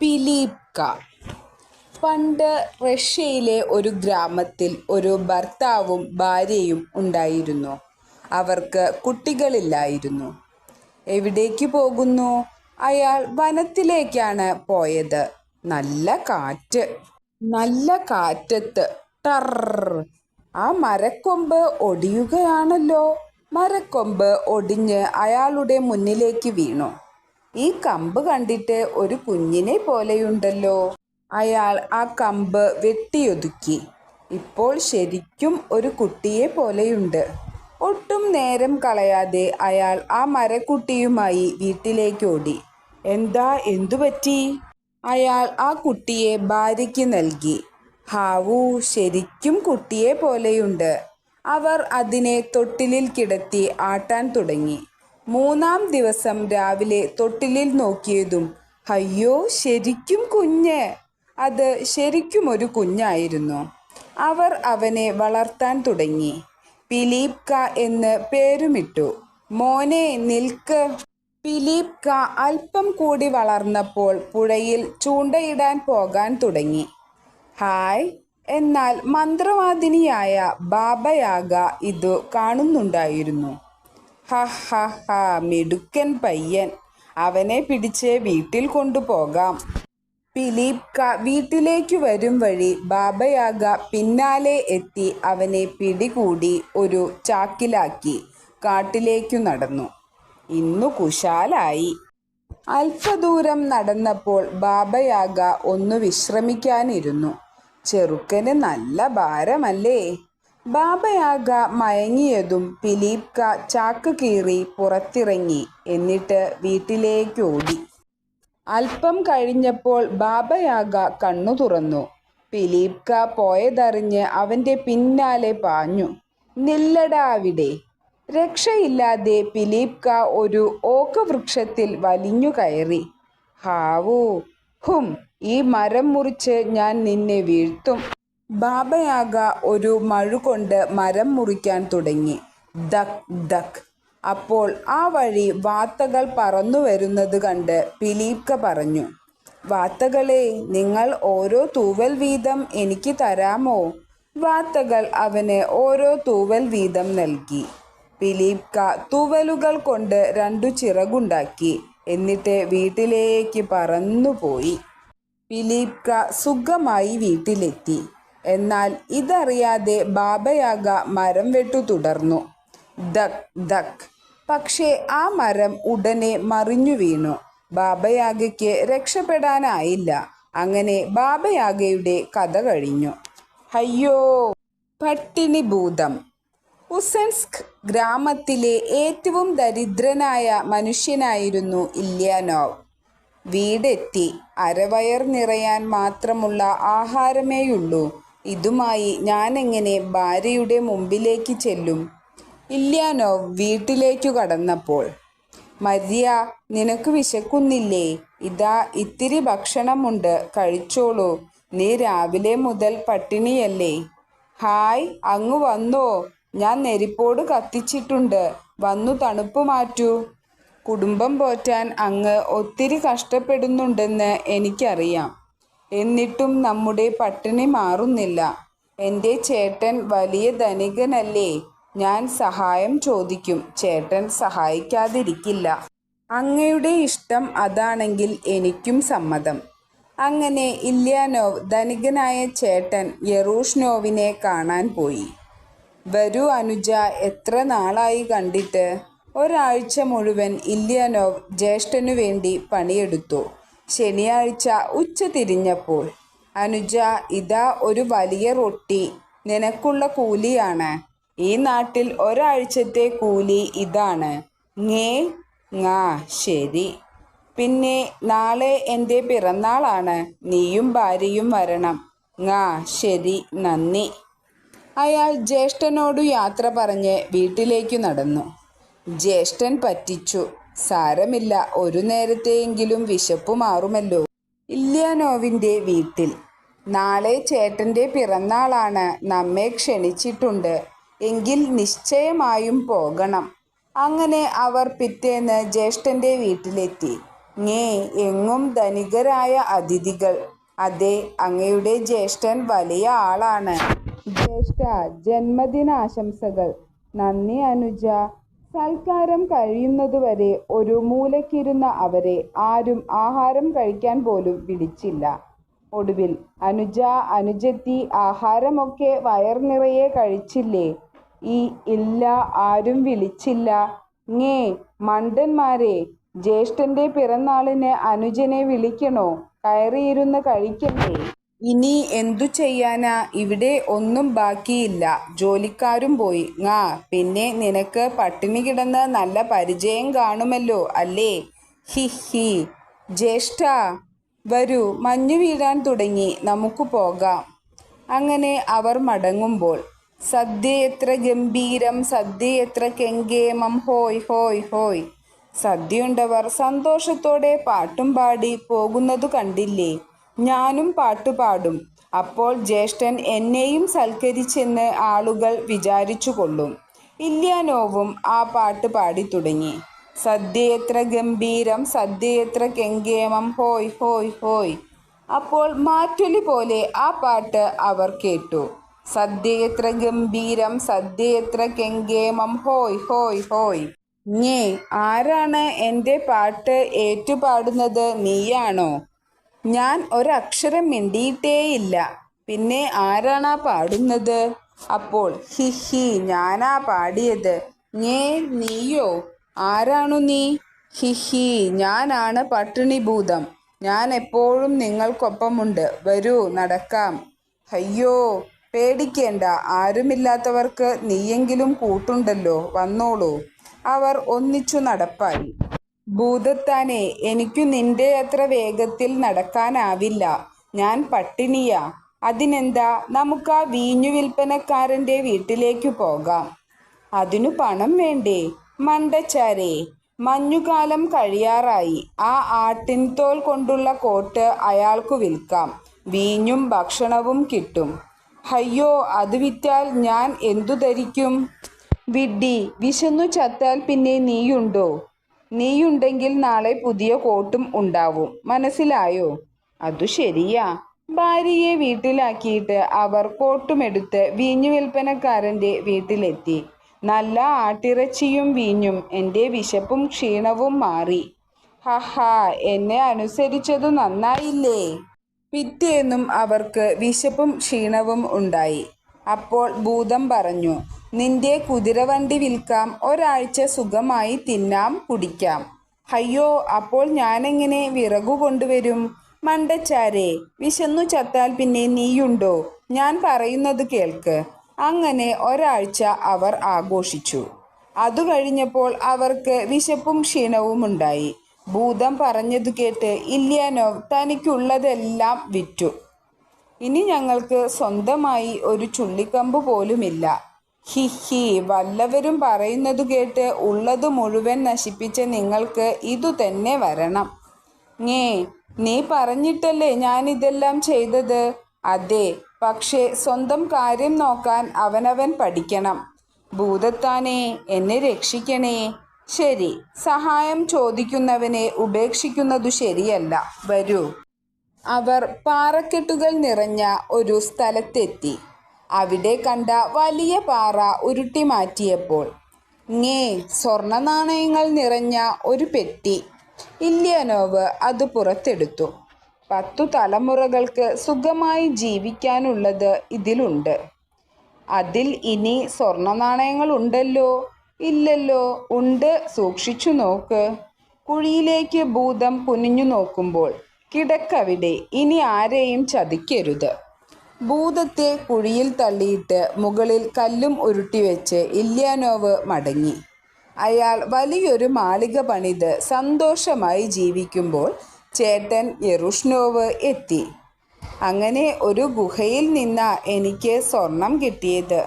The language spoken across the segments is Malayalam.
പിലീപ്ക. പണ്ട് റഷ്യയിലെ ഒരു ഗ്രാമത്തിൽ ഒരു ഭർത്താവും ഭാര്യയും ഉണ്ടായിരുന്നു. അവർക്ക് കുട്ടികളില്ലായിരുന്നു. എവിടേക്ക് പോകുന്നു? അയാൾ വനത്തിലേക്കാണ് പോയത്. നല്ല കാറ്റ്. നല്ല കാറ്റത്ത്. ടർ ആ മരക്കൊമ്പ് ഒടിയുകയാണല്ലോ. മരക്കൊമ്പ് ഒടിഞ്ഞ് അയാളുടെ മുന്നിലേക്ക് വീണു. ഈ കമ്പ് കണ്ടിട്ട് ഒരു കുഞ്ഞിനെ പോലെയുണ്ടല്ലോ. അയാൾ ആ കമ്പ് വെട്ടിയൊതുക്കി. ഇപ്പോൾ ശരിക്കും ഒരു കുട്ടിയെ പോലെയുണ്ട്. ഒട്ടും നേരം കളയാതെ അയാൾ ആ മരക്കുട്ടിയുമായി വീട്ടിലേക്ക് ഓടി. എന്താ എന്തുപറ്റി അയാൾ ആ കുട്ടിയെ ഭാര്യയ്ക്ക് നൽകി. ഹാവു ശരിക്കും കുട്ടിയെ പോലെയുണ്ട്. അവർ അതിനെ തൊട്ടിലിൽ കിടത്തി ആട്ടാൻ തുടങ്ങി. മൂന്നാം ദിവസം രാവിലെ തൊട്ടിലിൽ നോക്കിയതും അയ്യോ ശരിക്കും കുഞ്ഞ്. അത് ശരിക്കും ഒരു കുഞ്ഞായിരുന്നു. അവർ അവനെ വളർത്താൻ തുടങ്ങി. പിലീപ്ക എന്ന് പേരുമിട്ടു. മോനെ നിൽക്ക്. പിലീപ്ക അല്പം കൂടി വളർന്നപ്പോൾ പുഴയിൽ ചൂണ്ടയിടാൻ പോകാൻ തുടങ്ങി. ഹായ്. എന്നാൽ മന്ത്രവാദിനിയായ ബാബയാഗ ഇത് കാണുന്നുണ്ടായിരുന്നു. ഹ ഹ ഹ മിടുക്കൻ പയ്യൻ. അവനെ പിടിച്ച് വീട്ടിൽ കൊണ്ടുപോകാം. പിലീപ്ക വീട്ടിലേക്ക് വരും വഴി ബാബയാഗ പിന്നാലെ എത്തി അവനെ പിടികൂടി ഒരു ചാക്കിലാക്കി കാട്ടിലേക്കു നടന്നു. ഇന്നു കുശാലായി. അല്പദൂരം നടന്നപ്പോൾ ബാബയാഗ ഒന്ന് വിശ്രമിക്കാനിരുന്നു. ചെറുക്കന് നല്ല ഭാരമല്ലേ? ബാബയാഗ മയങ്ങിയതും പിലീപ്ക ചാക്ക് കീറി പുറത്തിറങ്ങി എന്നിട്ട് വീട്ടിലേക്ക് ഓടി അല്പം കഴിഞ്ഞപ്പോൾ ബാബയാഗ കണ്ണു തുറന്നു. പിലീപ്ക പോയതറിഞ്ഞ് അവന്റെ പിന്നാലെ പാഞ്ഞു. നില്ലടാ അവിടെ. രക്ഷയില്ലാതെ പിലീപ്ക ഒരു ഓക്ക് വൃക്ഷത്തിൽ വലിഞ്ഞു കയറി. ഹാവൂ. ഹും ഈ മരം മുറിച്ച് ഞാൻ നിന്നെ വീഴ്ത്തും. ബാബയാഗ ഒരു മഴുകൊണ്ട് മരം മുറിക്കാൻ തുടങ്ങി. ദക് ദക്. അപ്പോൾ ആ വഴി വാത്തകൾ പറന്നു വരുന്നത് കണ്ട് പിലീപ്ക പറഞ്ഞു വാത്തകളെ നിങ്ങൾ ഓരോ തൂവൽ വീതം എനിക്ക് തരാമോ? വാത്തകൾ അവന് ഓരോ തൂവൽ വീതം നൽകി. പിലീപ്ക തൂവലുകൾ കൊണ്ട് രണ്ടു ചിറകുണ്ടാക്കി എന്നിട്ട് വീട്ടിലേക്ക് പറന്നുപോയി. പിലീപ്ക സുഖമായി വീട്ടിലെത്തി. എന്നാൽ ഇതറിയാതെ ബാബയാഗ മരം വെട്ടു തുടർന്നു. ദക് ദക്. പക്ഷേ ആ മരം ഉടനെ മറിഞ്ഞു വീണു. ബാബയാഗയ്ക്ക് രക്ഷപ്പെടാനായില്ല. അങ്ങനെ ബാബയാഗയുടെ കഥ കഴിഞ്ഞു. അയ്യോ! പട്ടിണി ഭൂതം. ഉസൻസ്ക് ഗ്രാമത്തിലെ ഏറ്റവും ദരിദ്രനായ മനുഷ്യനായിരുന്നു ഇല്യാനോവ്. വീടെത്തി അരവയർ നിറയാൻ മാത്രമുള്ള ആഹാരമേയുള്ളൂ. ഇതുമായി ഞാനെങ്ങനെ ഭാര്യയുടെ മുമ്പിലേക്ക് ചെല്ലും? ഇല്യാനോവ് വീട്ടിലേക്കു കടന്നപ്പോൾ മര്യ നിനക്ക് വിശക്കുന്നില്ലേ? ഇതാ ഇത്തിരി ഭക്ഷണമുണ്ട് കഴിച്ചോളൂ. നീ രാവിലെ മുതൽ പട്ടിണിയല്ലേ? ഹായ് അങ്ങ് വന്നോ? ഞാൻ നെരിപ്പോട് കത്തിച്ചിട്ടുണ്ട്. വന്നു തണുപ്പ് മാറ്റൂ. കുടുംബം പോറ്റാൻ അങ്ങ് ഒത്തിരി കഷ്ടപ്പെടുന്നുണ്ടെന്ന് എനിക്കറിയാം. എന്നിട്ടും നമ്മുടെ പട്ടിണി മാറുന്നില്ല. എന്റെ ചേട്ടൻ വലിയ ധനികനല്ലേ? ഞാൻ സഹായം ചോദിക്കും. ചേട്ടൻ സഹായിക്കാതിരിക്കില്ല. അങ്ങയുടെ ഇഷ്ടം അതാണെങ്കിൽ എനിക്കും സമ്മതം. അങ്ങനെ ഇല്യാനോവ് ധനികനായ ചേട്ടൻ യറൂഷ്നോവിനെ കാണാൻ പോയി. വരൂ അനുജ എത്ര നാളായി കണ്ടിട്ട്? ഒരാഴ്ച മുഴുവൻ ഇല്യാനോവ് ജ്യേഷ്ഠനു വേണ്ടി പണിയെടുത്തു. ശനിയാഴ്ച ഉച്ച തിരിഞ്ഞപ്പോൾ അനുജ ഇതാ ഒരു വലിയ റൊട്ടി. നിനക്കുള്ള കൂലിയാണ്. ഈ നാട്ടിൽ ഒരാഴ്ചത്തെ കൂലി ഇതാണ്. ങേ ങാ ശരി. പിന്നെ നാളെ എന്റെ പിറന്നാളാണ്. നീയും ഭാര്യയും വരണം. ങാ ശരി നന്ദി. അയാൾ ജ്യേഷ്ഠനോടു യാത്ര പറഞ്ഞ് വീട്ടിലേക്കു നടന്നു. ജ്യേഷ്ഠൻ പറ്റിച്ചു. സാരമില്ല. ഒരു നേരത്തെയെങ്കിലും വിശപ്പ് മാറുമല്ലോ. ഇല്യാനോവിന്റെ വീട്ടിൽ. നാളെ ചേട്ടന്റെ പിറന്നാളാണ്. നമ്മെ ക്ഷണിച്ചിട്ടുണ്ട്. എങ്കിൽ നിശ്ചയമായും പോകണം. അങ്ങനെ അവർ പിറ്റേന്ന് ജ്യേഷ്ഠന്റെ വീട്ടിലെത്തി. ഞേ എങ്ങും ധനികരായ അതിഥികൾ. അതെ അങ്ങയുടെ ജ്യേഷ്ഠൻ വലിയ ആളാണ്. ജ്യേഷ്ഠ ജന്മദിനാശംസകൾ. നന്ദി അനുജ. സൽക്കാരം കഴിയുന്നതുവരെ ഒരു മൂലക്കിരുന്ന അവരെ ആരും ആഹാരം കഴിക്കാൻ പോലും വിളിച്ചില്ല. ഒടുവിൽ അനുജ അനുജത്തി ആഹാരമൊക്കെ വയർ നിറയെ കഴിച്ചില്ലേ? ഈ ഇല്ല ആരും വിളിച്ചില്ല. ങ്ങേ മണ്ടന്മാരെ ജ്യേഷ്ഠന്റെ പിറന്നാളിന് അനുജനെ വിളിക്കണോ? കയറിയിരുന്ന് കഴിക്കണ്ടേ ഇനി എന്തു ചെയ്യാനാ? ഇവിടെ ഒന്നും ബാക്കിയില്ല. ജോലിക്കാരും പോയി. ങാ പിന്നെ നിനക്ക് പട്ടിണി കിടന്ന് നല്ല പരിചയം കാണുമല്ലോ അല്ലേ? ഹി ഹി. ജ്യേഷ്ഠ വരൂ. മഞ്ഞു വീഴാൻ തുടങ്ങി. നമുക്ക് പോകാം. അങ്ങനെ അവർ മടങ്ങുമ്പോൾ സദ്യ എത്ര ഗംഭീരം സദ്യ എത്ര കെങ്കേമം. ഹോയ് ഹോയ് ഹോയ്. സദ്യയുണ്ടവർ സന്തോഷത്തോടെ പാട്ടും പാടി പോകുന്നതു കണ്ടില്ലേ? ഞാനും പാട്ടുപാടും അപ്പോൾ ജ്യേഷ്ഠൻ എന്നെയും സൽക്കരിച്ചെന്ന് ആളുകൾ വിചാരിച്ചു കൊള്ളും. ഇല്യാനോവും ആ പാട്ട് പാടി തുടങ്ങി. സദ്യത്ര ഗംഭീരം സദ്യയെത്ര കെങ്കേമം ഹോയ് ഹോയ് ഹോയ്. അപ്പോൾ മാറ്റൊലി പോലെ ആ പാട്ട് അവർ കേട്ടു. സദ്യയെത്ര ഗംഭീരം സദ്യയെത്ര കെങ്കേമം ഹോയ് ഹോയ് ഹോയ്. ഞേ ആരാണ് എന്റെ പാട്ട് ഏറ്റുപാടുന്നത് നീയാണോ? ഞാൻ ഒരക്ഷരം മിണ്ടിയിട്ടേയില്ല. പിന്നെ ആരാണാ പാടുന്നത്? അപ്പോൾ ഹി ഹി ഞാനാ പാടിയത്. ഞേ നീയോ? ആരാണു നീ? ഹി ഹി ഞാനാണ് പട്ടിണി ഭൂതം ഞാൻ എപ്പോഴും നിങ്ങൾക്കൊപ്പമുണ്ട്. വരൂ നടക്കാം. അയ്യോ പേടിക്കേണ്ട. ആരുമില്ലാത്തവർക്ക് നീയെങ്കിലും കൂട്ടുണ്ടല്ലോ. വന്നോളൂ. അവർ ഒന്നിച്ചു നടപ്പായി. ഭൂതത്താനെ എനിക്കു നിന്റെ അത്ര വേഗത്തിൽ നടക്കാനാവില്ല. ഞാൻ പട്ടിണിയാ. അതിനെന്താ? നമുക്ക് വീഞ്ഞു വിൽപ്പനക്കാരന്റെ വീട്ടിലേക്ക് പോകാം. അതിനു പണം വേണ്ടേ? മണ്ടച്ചാരെ മഞ്ഞുകാലം കഴിയാറായി. ആ ആട്ടിൻതോൽ കൊണ്ടുള്ള കോട്ട് അയാൾക്കു വിൽക്കാം. വീഞ്ഞും ഭക്ഷണവും കിട്ടും. അയ്യോ അത് വിറ്റാൽ ഞാൻ എന്തു ധരിക്കും? വിഡ്ഢി വിശന്നു ചത്താൽ പിന്നെ നീയുണ്ടോ? നീയുണ്ടെങ്കിൽ നാളെ പുതിയ കോട്ടും ഉണ്ടാവും. മനസ്സിലായോ? അതു ശരിയാ. ഭാര്യയെ വീട്ടിലാക്കിയിട്ട് അവർ കോട്ടുമെടുത്ത് വീഞ്ഞു വിൽപ്പനക്കാരന്റെ വീട്ടിലെത്തി. നല്ല ആട്ടിറച്ചിയും വീഞ്ഞും എന്റെ വിശപ്പും ക്ഷീണവും മാറി. ഹഹാ എന്നെ അനുസരിച്ചതു നന്നായില്ലേ? പിറ്റേന്നും അവർക്ക് വിശപ്പും ക്ഷീണവും ഉണ്ടായി. അപ്പോൾ ഭൂതം പറഞ്ഞു നിന്റെ കുതിരവണ്ടി വിൽക്കാം ഒരാഴ്ച സുഖമായി തിന്നാം കുടിക്കാം. അയ്യോ അപ്പോൾ ഞാനെങ്ങനെ വിറകു കൊണ്ടുവരും? മണ്ടച്ചാരെ വിശന്നു ചത്താൽ പിന്നെ നീയുണ്ടോ? ഞാൻ പറയുന്നത് കേൾക്ക്. അങ്ങനെ ഒരാഴ്ച അവർ ആഘോഷിച്ചു. അതു കഴിഞ്ഞപ്പോൾ അവർക്ക് വിശപ്പും ക്ഷീണവും ഉണ്ടായി. ഭൂതം പറഞ്ഞതു കേട്ട് ഇല്യാനോവ് തനിക്കുള്ളതെല്ലാം വിറ്റു. ഇനി ഞങ്ങൾക്ക് സ്വന്തമായി ഒരു ചുള്ളിക്കമ്പ് പോലുമില്ല. ഹി ഹി വല്ലവരും പറയുന്നത് കേട്ട് ഉള്ളത് മുഴുവൻ നശിപ്പിച്ച നിങ്ങൾക്ക് ഇതു തന്നെ വരണം. ഞേ നീ പറഞ്ഞിട്ടല്ലേ ഞാൻ ഇതെല്ലാം ചെയ്തത്? അതെ പക്ഷേ സ്വന്തം കാര്യം നോക്കാൻ അവനവൻ പഠിക്കണം. ഭൂതത്താനെ എന്നെ രക്ഷിക്കണേ. ശരി സഹായം ചോദിക്കുന്നവനെ ഉപേക്ഷിക്കുന്നതു ശരിയല്ല. വരൂ. അവർ പാറക്കെട്ടുകൾ നിറഞ്ഞ ഒരു സ്ഥലത്തെത്തി. അവിടെ കണ്ട വലിയ പാറ ഉരുട്ടി മാറ്റിയപ്പോൾ ങ്ങേ സ്വർണ നാണയങ്ങൾ നിറഞ്ഞ ഒരു പെട്ടി. ഇല്യാനോവ് അത് പുറത്തെടുത്തു. പത്തു തലമുറകൾക്ക് സുഖമായി ജീവിക്കാനുള്ളത് ഇതിലുണ്ട്. അതിൽ ഇനി സ്വർണ നാണയങ്ങൾ ഉണ്ടല്ലോ? ഇല്ലല്ലോ? ഉണ്ട്. സൂക്ഷിച്ചു നോക്ക്. കുഴിയിലേക്ക് ഭൂതം കുനിഞ്ഞു നോക്കുമ്പോൾ കിടക്കവിടെ. ഇനി ആരെയും ചതിക്കരുത്. ഭൂതത്തെ കുഴിയിൽ തള്ളിയിട്ട് മുകളിൽ കല്ലും ഉരുട്ടിവെച്ച് ഇല്യാനോവ് മടങ്ങി. അയാൾ വലിയൊരു മാളിക പണിത് സന്തോഷമായി ജീവിക്കുമ്പോൾ ചേട്ടൻ യെറുഷ്നോവ് എത്തി. അങ്ങനെ ഒരു ഗുഹയിൽ നിന്നാ എനിക്ക് സ്വർണം കിട്ടിയത്.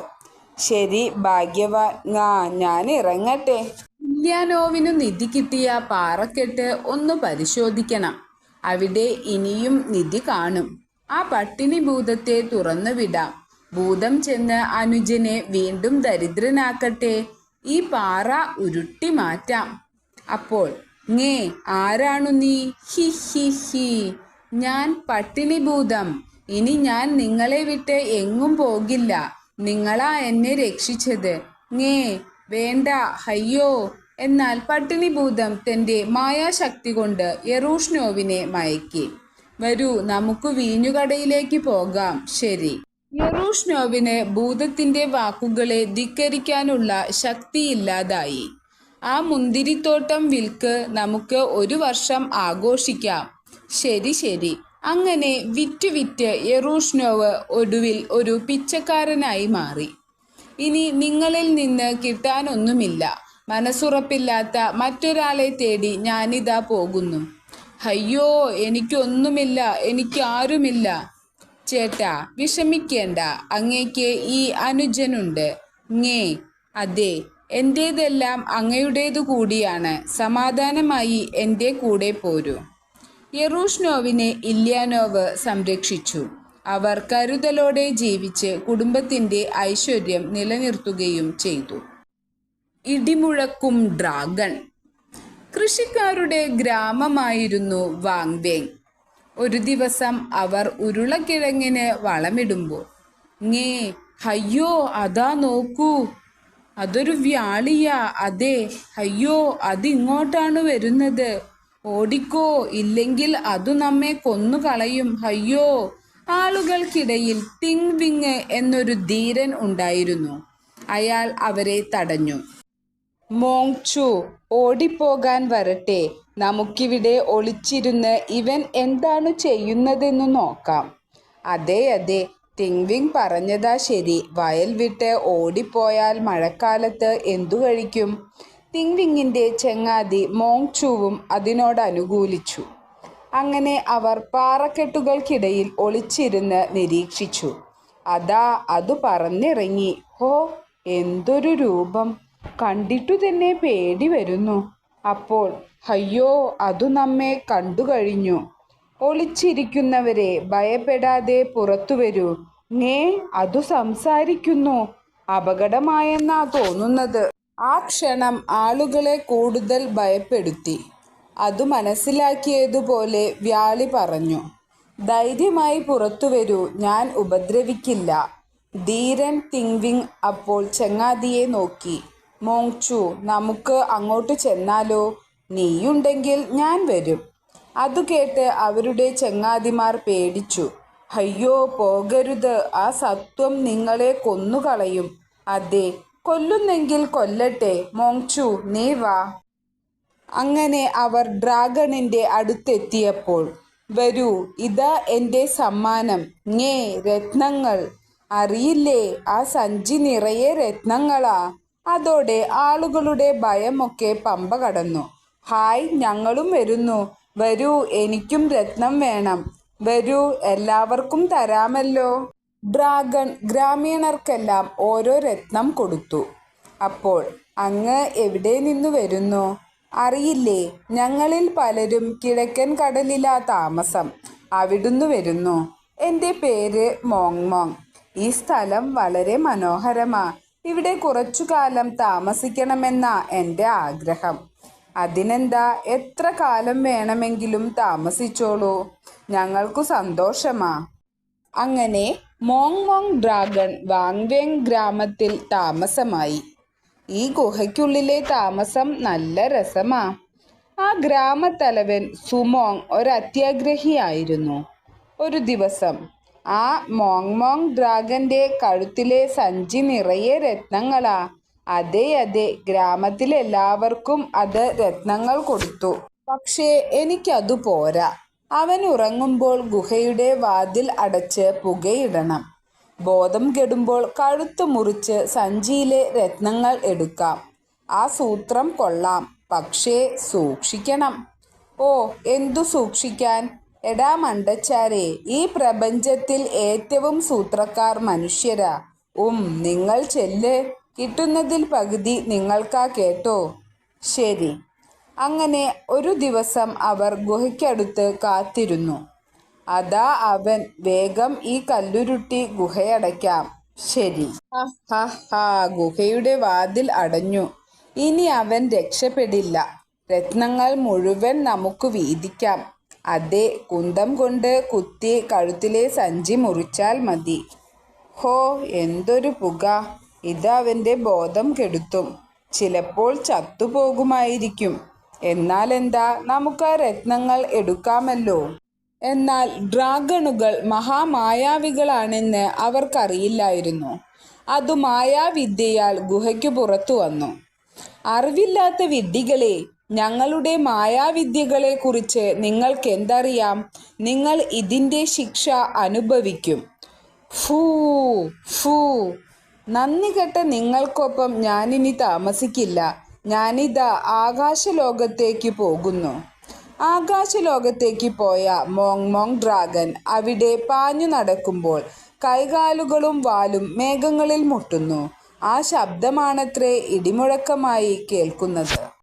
ശരി ഭാഗ്യവാൻ. ആ ഞാൻ ഇറങ്ങട്ടെ. ഇല്യാനോവിനു നിധി കിട്ടിയ പാറക്കെട്ട് ഒന്ന് പരിശോധിക്കണം. അവിടെ ഇനിയും നിധി കാണും. ആ പട്ടിണി ഭൂതത്തെ തുറന്നു വിടാം ഭൂതം ചെന്ന് അനുജനെ വീണ്ടും ദരിദ്രനാക്കട്ടെ. ഈ പാറ ഉരുട്ടി മാറ്റാം. അപ്പോൾ ങേ ആരാണു നീ? ഹി ഹി ഹി. ഞാൻ പട്ടിണി ഭൂതം. ഇനി ഞാൻ നിങ്ങളെ വിട്ട് എങ്ങും പോകില്ല. നിങ്ങളാ എന്നെ രക്ഷിച്ചത്. ങേ വേണ്ട. അയ്യോ എന്നാൽ പട്ടിണിഭൂതം തന്റെ മായാശക്തി കൊണ്ട് യറൂഷ്നോവിനെ മയക്കി. വരൂ നമുക്ക് വീഞ്ഞുകടയിലേക്ക് പോകാം. ശരി. യറൂഷ്നോവിന് ഭൂതത്തിന്റെ വാക്കുകളെ ധിക്കരിക്കാനുള്ള ശക്തിയില്ലാതായി. ആ മുന്തിരിത്തോട്ടം വിൽക്ക് നമുക്ക് ഒരു വർഷം ആഘോഷിക്കാം. ശരി ശരി. അങ്ങനെ വിറ്റ് വിറ്റ് യറൂഷ്നോവ് ഒടുവിൽ ഒരു പിച്ചക്കാരനായി മാറി. ഇനി നിങ്ങളിൽ നിന്ന് കിട്ടാനൊന്നുമില്ല. മനസ്സുറപ്പില്ലാത്ത മറ്റൊരാളെ തേടി ഞാനിതാ പോകുന്നു. അയ്യോ എനിക്കൊന്നുമില്ല എനിക്കാരുമില്ല. ചേട്ടാ വിഷമിക്കേണ്ട. അങ്ങേക്ക് ഈ അനുജനുണ്ട്. ngേ അതെ എന്റേതെല്ലാം അങ്ങയുടേതു കൂടിയാണ്. സമാധാനമായി എന്റെ കൂടെ പോരൂ. യെറൂഷ്നോവിനെ ഇല്യാനോവ് സംരക്ഷിച്ചു. അവർ കരുതലോടെ ജീവിച്ച് കുടുംബത്തിന്റെ ഐശ്വര്യം നിലനിർത്തുകയും ചെയ്തു. ഇടിമുഴക്കും ഡ്രാഗൺ. കൃഷിക്കാരുടെ ഗ്രാമമായിരുന്നു വാങ്വേങ് ഒരു ദിവസം അവർ ഉരുളക്കിഴങ്ങിന് വളമിടുമ്പോൾ ngേ അയ്യോ അതാ നോക്കൂ. അതൊരു വ്യാളിയാ. അതെ അയ്യോ അതിങ്ങോട്ടാണ് വരുന്നത്. ഓടിക്കോ ഇല്ലെങ്കിൽ അതു നമ്മെ കൊന്നുകളയും. അയ്യോ. ആളുകൾക്കിടയിൽ തിങ് വിങ് എന്നൊരു ധീരൻ ഉണ്ടായിരുന്നു. അയാൾ അവരെ തടഞ്ഞു. മോങ്ചു ഓടിപ്പോകാൻ വരട്ടെ. നമുക്കിവിടെ ഒളിച്ചിരുന്ന് ഇവൻ എന്താണ് ചെയ്യുന്നതെന്ന് നോക്കാം. അതെ അതെ. തിങ്വിങ് പറഞ്ഞതാ ശരി. വയൽ വിട്ട് ഓടിപ്പോയാൽ മഴക്കാലത്ത് എന്തു കഴിക്കും? തിങ്വിങ്ങിന്റെ ചെങ്ങാതി മോങ്ചുവും അതിനോട് അനുകൂലിച്ചു. അങ്ങനെ അവർ പാറക്കെട്ടുകൾക്കിടയിൽ ഒളിച്ചിരുന്ന് നിരീക്ഷിച്ചു. അതാ അതു പറന്നിറങ്ങി ഹോ എന്തൊരു രൂപം. കണ്ടിട്ടു തന്നെ പേടി വരുന്നു. അപ്പോൾ അയ്യോ അതു നമ്മെ കണ്ടു കഴിഞ്ഞു. ഒളിച്ചിരിക്കുന്നവരെ ഭയപ്പെടാതെ പുറത്തു വരൂ. നേ അതു സംസാരിക്കുന്നു. അപകടമായെന്നാ തോന്നുന്നത്. ആ ക്ഷണം ആളുകളെ കൂടുതൽ ഭയപ്പെടുത്തി. അതു മനസ്സിലാക്കിയതുപോലെ വ്യാളി പറഞ്ഞു ധൈര്യമായി പുറത്തു വരൂ. ഞാൻ ഉപദ്രവിക്കില്ല. ധീരൻ തിങ്വിങ് അപ്പോൾ ചങ്ങാതിയെ നോക്കി. മോങ്ചു നമുക്ക് അങ്ങോട്ട് ചെന്നാലോ? നീയുണ്ടെങ്കിൽ ഞാൻ വരും. അത് കേട്ട് അവരുടെ ചങ്ങാതിമാർ പേടിച്ചു. അയ്യോ പോകരുത്. ആ സത്വം നിങ്ങളെ കൊന്നുകളയും. അതെ കൊല്ലുന്നെങ്കിൽ കൊല്ലട്ടെ. മോങ്ചു നീ വാ. അങ്ങനെ അവർ ഡ്രാഗണിന്റെ അടുത്തെത്തിയപ്പോൾ വരൂ ഇതാ എന്റെ സമ്മാനം. ഞേ രത്നങ്ങൾ. അറിയില്ലേ ആ സഞ്ചി നിറയെ രത്നങ്ങളാ. അതോടെ ആളുകളുടെ ഭയമൊക്കെ പമ്പ കടന്നു. ഹായ് ഞങ്ങളും വരുന്നു. വരൂ എനിക്കും രത്നം വേണം. വരൂ എല്ലാവർക്കും തരാമല്ലോ. ഡ്രാഗൺ ഗ്രാമീണർക്കെല്ലാം ഓരോ രത്നം കൊടുത്തു. അപ്പോൾ അങ്ങ് എവിടെ നിന്ന് വരുന്നു? അറിയില്ലേ ഞങ്ങളിൽ പലരും കിഴക്കൻ കടലിലാ താമസം. അവിടുന്ന് വരുന്നു. എന്റെ പേര് മോങ് മോങ്. ഈ സ്ഥലം വളരെ മനോഹരമാ. ഇവിടെ കുറച്ചു കാലം താമസിക്കണമെന്ന എന്റെ ആഗ്രഹം. അതിനെന്താ? എത്ര കാലം വേണമെങ്കിലും താമസിച്ചോളൂ. ഞങ്ങൾക്കു സന്തോഷമാ. അങ്ങനെ മോങ് മോങ് ഡ്രാഗൺ വാങ്വേങ് ഗ്രാമത്തിൽ താമസമായി. ഈ ഗുഹയ്ക്കുള്ളിലെ താമസം നല്ല രസമാ. ആ ഗ്രാമത്തലവൻ സുമോങ് ഒരത്യാഗ്രഹിയായിരുന്നു. ഒരു ദിവസം ആ മോങ് മോങ് ഡ്രാഗന്റെ കഴുത്തിലെ സഞ്ചി നിറയെ രത്നങ്ങളാ. അതെ അതെ ഗ്രാമത്തിലെല്ലാവർക്കും അത് രത്നങ്ങൾ കൊടുത്തു. പക്ഷേ എനിക്കതു പോരാ. അവൻ ഉറങ്ങുമ്പോൾ ഗുഹയുടെ വാതിൽ അടച്ച് പുകയിടണം. ബോധം കെടുമ്പോൾ കഴുത്ത് മുറിച്ച് സഞ്ചിയിലെ രത്നങ്ങൾ എടുക്കാം. ആ സൂത്രം കൊള്ളാം. പക്ഷേ സൂക്ഷിക്കണം. ഓ എന്തു സൂക്ഷിക്കാൻ? എടാ മണ്ടച്ചാരെ ഈ പ്രപഞ്ചത്തിൽ ഏറ്റവും സൂത്രക്കാർ മനുഷ്യരാ. ഉം നിങ്ങൾ ചെല്ല്. കിട്ടുന്നതിൽ പകുതി നിങ്ങൾക്കാ കേട്ടോ. ശരി. അങ്ങനെ ഒരു ദിവസം അവർ ഗുഹയ്ക്കടുത്ത് കാത്തിരുന്നു. അതാ അവൻ വേഗം ഈ കല്ലുരുട്ടി ഗുഹയടയ്ക്കാം. ശരി. ഹ ഹ ഗുഹയുടെ വാതിൽ അടഞ്ഞു. ഇനി അവൻ രക്ഷപ്പെടില്ല. രത്നങ്ങൾ മുഴുവൻ നമുക്ക് വീതിക്കാം. അതെ കുന്തം കൊണ്ട് കുത്തി കഴുത്തിലെ സഞ്ചി മുറിച്ചാൽ മതി. ഹോ എന്തൊരു പുക. ഇത് അവന്റെ ബോധം കെടുത്തും. ചിലപ്പോൾ ചത്തുപോകുമായിരിക്കും. എന്നാൽ എന്താ നമുക്ക് ആ രത്നങ്ങൾ എടുക്കാമല്ലോ. എന്നാൽ ഡ്രാഗണുകൾ മഹാമായാവികളാണെന്ന് അവർക്കറിയില്ലായിരുന്നു. അത് മായാവിദ്യയാൽ ഗുഹയ്ക്കു പുറത്തു വന്നു. അറിവില്ലാത്ത വിഡ്ഢികളെ ഞങ്ങളുടെ മായാവിദ്യകളെ മായാവിദ്യകളെക്കുറിച്ച് നിങ്ങൾക്കെന്തറിയാം? നിങ്ങൾ ഇതിന്റെ ശിക്ഷ അനുഭവിക്കും. ഫൂ ഫൂ. നന്ദി കെട്ട നിങ്ങൾക്കൊപ്പം ഞാനിനി താമസിക്കില്ല. ഞാനിതാ ആകാശലോകത്തേക്ക് പോകുന്നു. ആകാശലോകത്തേക്ക് പോയ മോങ് മോങ് ഡ്രാഗൻ അവിടെ പാഞ്ഞു നടക്കുമ്പോൾ കൈകാലുകളും വാലും മേഘങ്ങളിൽ മുട്ടുന്നു. ആ ശബ്ദമാണത്രേ ഇടിമുഴക്കമായി കേൾക്കുന്നത്.